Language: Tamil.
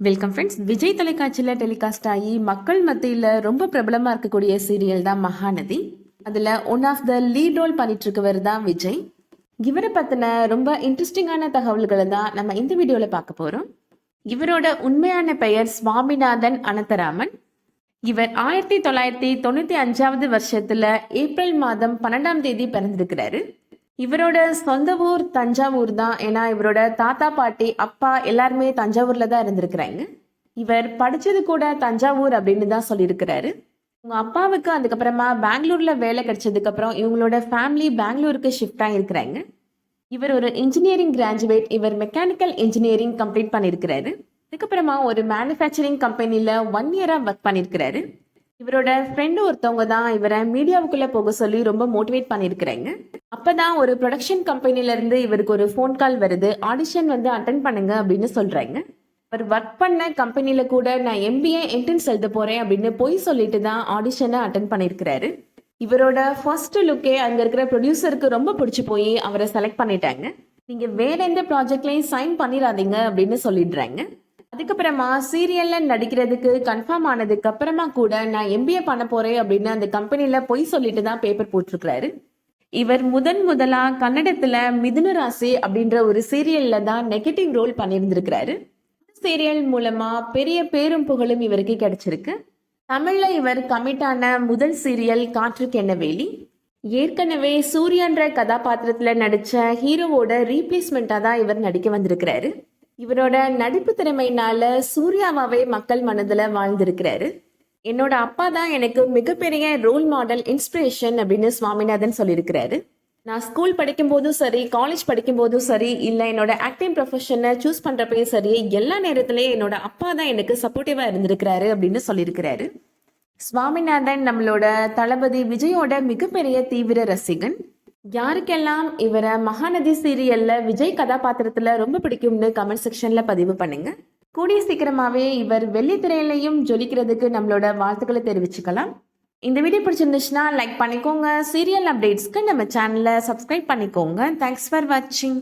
வெல்கம் ஃப்ரெண்ட்ஸ் விஜய் தொலைக்காட்சியில் டெலிகாஸ்ட் ஆகி மக்கள் மத்தியில் ரொம்ப பிரபலமாக இருக்கக்கூடிய சீரியல் தான் மகாநதி. அதில் one of the lead role பண்ணிட்டு இருக்கவர் தான் விஜய். இவரை பற்றின ரொம்ப இன்ட்ரெஸ்டிங்கான தகவல்களை தான் நம்ம இந்த வீடியோவில் பார்க்க போகிறோம் இவரோட உண்மையான பெயர் சுவாமிநாதன் அனந்தராமன். இவர் ஆயிரத்தி தொள்ளாயிரத்தி தொண்ணூற்றி அஞ்சாவது வருஷத்தில் ஏப்ரல் மாதம் பன்னெண்டாம் தேதி பிறந்திருக்கிறாரு. இவரோட சொந்த ஊர் தஞ்சாவூர் தான். ஏன்னா இவரோட தாத்தா பாட்டி அப்பா எல்லாருமே தஞ்சாவூர்ல தான் இருந்திருக்கிறாங்க. இவர் படிச்சது கூட தஞ்சாவூர் அப்படின்னு தான் சொல்லியிருக்கிறாரு. உங்க அப்பாவுக்கு அதுக்கப்புறமா பெங்களூர்ல வேலை கிடைச்சதுக்கு அப்புறம் இவங்களோட ஃபேமிலி பெங்களூருக்கு ஷிஃப்ட் ஆகிருக்கிறாங்க இவர் ஒரு இன்ஜினியரிங் கிராஜுவேட் இவர் மெக்கானிக்கல் இன்ஜினியரிங் கம்ப்ளீட் பண்ணியிருக்கிறாரு. அதுக்கப்புறமா ஒரு மேனுஃபேக்சரிங் கம்பெனியில் ஒன் இயராக ஒர்க் பண்ணியிருக்கிறாரு. இவரோட ஃப்ரெண்டு ஒருத்தவங்க தான் இவரை மீடியாவுக்குள்ளே போக சொல்லி ரொம்ப மோட்டிவேட் பண்ணியிருக்கிறாங்க. அப்போ தான் ஒரு ப்ரொடக்ஷன் கம்பெனிலேருந்து இவருக்கு ஒரு ஃபோன் கால் வருது. ஆடிஷன் வந்து அட்டன் பண்ணுங்க அப்படின்னு சொல்கிறாங்க அவர் ஒர்க் பண்ண கம்பெனியில் கூட நான் எம்பிஏ என்ட்ரன்ஸ் எழுத போகிறேன் அப்படின்னு பொய் சொல்லிட்டு தான் ஆடிஷனை அட்டன் பண்ணியிருக்கிறாரு இவரோட ஃபர்ஸ்ட் லுக்கே அங்கே இருக்கிற ப்ரொடியூசருக்கு ரொம்ப பிடிச்சி போய் அவரை செலக்ட் பண்ணிட்டாங்க. நீங்கள் வேற எந்த ப்ராஜெக்ட்லையும் சைன் பண்ணிடாதீங்க அப்படின்னு சொல்லிடுறாங்க. அதுக்கப்புறமா சீரியல்ல நடிக்கிறதுக்கு கன்ஃபார்ம் ஆனதுக்கு அப்புறமா கூட நான் எம்பிஏ பண்ண போறேன் அப்படின்னு அந்த கம்பெனில பொய் சொல்லிட்டு தான் பேப்பர் போட்டிருக்கிறாரு. இவர் முதன் முதலா கன்னடத்துல மிதுன ராசி அப்படின்ற ஒரு சீரியல்ல தான் நெகட்டிவ் ரோல் பண்ணியிருந்திருக்கிறாரு. சீரியல் மூலமா பெரிய பேரும் புகழும் இவருக்கு கிடைச்சிருக்கு. தமிழ்ல இவர் கமிட்டான முதல் சீரியல் காற்று கெண்ணவேலி வேலி? ஏற்கனவே சூர்யான்ற கதாபாத்திரத்துல நடிச்ச ஹீரோவோட ரீப்ளேஸ்மெண்டா தான் இவர் நடிக்க வந்திருக்கிறாரு. இவரோட நடிப்பு திறமையினால சூர்யாவாவே மக்கள் மனதில் வாழ்ந்திருக்கிறாரு. என்னோட அப்பா தான் எனக்கு மிகப்பெரிய ரோல் மாடல் இன்ஸ்பிரேஷன் அப்படின்னு சுவாமிநாதன் சொல்லியிருக்கிறாரு. நான் ஸ்கூல் படிக்கும் போதும் சரி காலேஜ் படிக்கும் போதும் சரி இல்லை என்னோட ஆக்டிங் ப்ரொஃபஷனை சூஸ் பண்ணுறப்பையும் சரி எல்லா நேரத்துலையும் என்னோட அப்பா தான் எனக்கு சப்போர்ட்டிவாக இருந்திருக்கிறாரு அப்படின்னு சொல்லியிருக்கிறாரு. சுவாமிநாதன் நம்மளோட தளபதி விஜயோட மிகப்பெரிய தீவிர ரசிகன். யாருக்கெல்லாம் இவரை மகாநதி சீரியல்ல விஜய் கதாபாத்திரத்துல ரொம்ப பிடிக்கும்னு கமெண்ட் செக்ஷன்ல பதிவு பண்ணுங்க. கூடிய சீக்கிரமாகவே இவர் வெள்ளித்திரையிலையும் ஜொலிக்கிறதுக்கு நம்மளோட வாழ்த்துக்களை தெரிவிச்சுக்கலாம். இந்த வீடியோ பிடிச்சிருந்துச்சுன்னா லைக் பண்ணிக்கோங்க. சீரியல் அப்டேட்ஸ்க்கு நம்ம சேனலை சப்ஸ்கிரைப் பண்ணிக்கோங்க. தேங்க்ஸ் ஃபார் வாட்சிங்